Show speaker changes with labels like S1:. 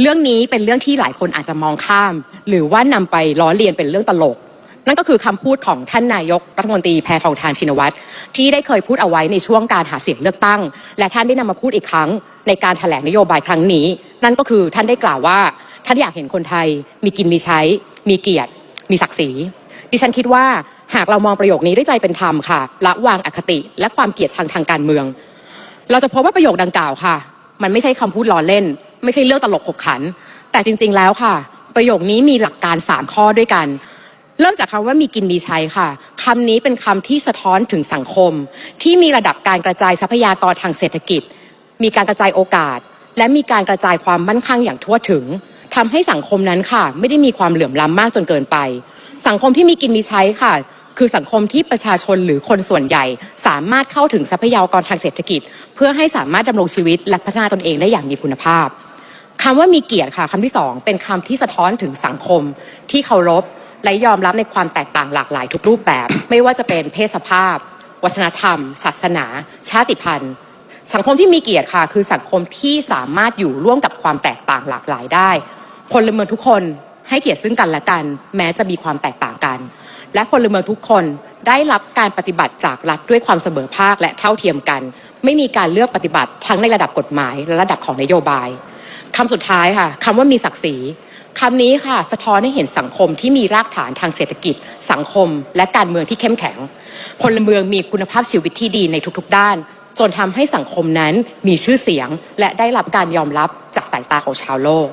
S1: เรื่องนี้เป็นเรื่องที่หลายคนอาจจะมองข้าม หรือว่านำไปล้อเลียนเป็นเรื่องตลก นั่นก็คือคำพูดของท่านนายกรัฐมนตรีแพทองทานชินวัตรที่ได้เคยพูดเอาไว้ในช่วงการหาเสียงเลือกตั้ง และท่านได้นำมาพูดอีกครั้ง ในการแถลงนโยบายครั้งนี้ นั่นก็คือท่านได้กล่าวว่าท่านอยากเห็นคนไทย มีกินมีใช้ มีเกียรติ มีศักดิ์ศรีดิฉันคิดว่าหากเรามองประโยคนี้ด้วยใจเป็นธรรมค่ะละวางอคติและความเกลียดชังทางการเมือง เราจะพบว่าประโยคดังกล่าวค่ะ มันไม่ใช่คำพูดล้อเล่น ไม่ใช่เรื่องตลกขบขัน แต่จริง ๆ แล้วค่ะ ประโยคนี้มีหลักการ 3 ข้อด้วยกัน เริ่มจากคำว่ามีกินมีใช้ค่ะคำนี้เป็นคำที่สะท้อนถึงสังคม ที่มีระดับการกระจายทรัพยากรทางเศรษฐกิจ มีการกระจายโอกาส และมีการกระจายความมั่นคงอย่างทั่วถึงทำให้สังคมนั้นค่ะ ไม่ได้มีความเหลื่อมล้ำมากจนเกินไป สังคมที่มีกินมีใช้ค่ะคือสังคมที่ประชาชนหรือคนส่วนใหญ่ สามารถเข้าถึงทรัพยากรทางเศรษฐกิจ เพื่อให้สามารถดำรงชีวิตและพัฒนาตนเองได้อย่างมีคุณภาพ คำว่ามีเกียรติค่ะคำที่สองเป็นคำที่สะท้อนถึงสังคมที่เคารพและยอมรับในความแตกต่างหลากหลายทุกรูปแบบ ไม่ว่าจะเป็นเพศสภาพ วัฒนธรรม ศาสนา ชาติพันธุ์ สังคมที่มีเกียรติค่ะ คือสังคมที่สามารถอยู่ร่วมกับความแตกต่างหลากหลายได้พลเมืองทุกคนให้เกียรติซึ่งกันและกัน แม้จะมีความแตกต่างกัน และพลเมืองทุกคนได้รับการปฏิบัติจากรัฐด้วยความเสมอภาคและเท่าเทียมกัน ไม่มีการเลือกปฏิบัติทั้งในระดับกฎหมายและระดับของนโยบาย คำสุดท้ายค่ะคำว่ามีศักดิ์ศรีคำนี้ค่ะ สะท้อนให้เห็นสังคมที่มีรากฐานทางเศรษฐกิจ สังคม และการเมืองที่เข้มแข็งพลเมืองมีคุณภาพชีวิตที่ดีในทุกๆ ด้าน จนทำให้สังคมนั้นมีชื่อเสียง และได้รับการยอมรับจากสายตาของชาวโลก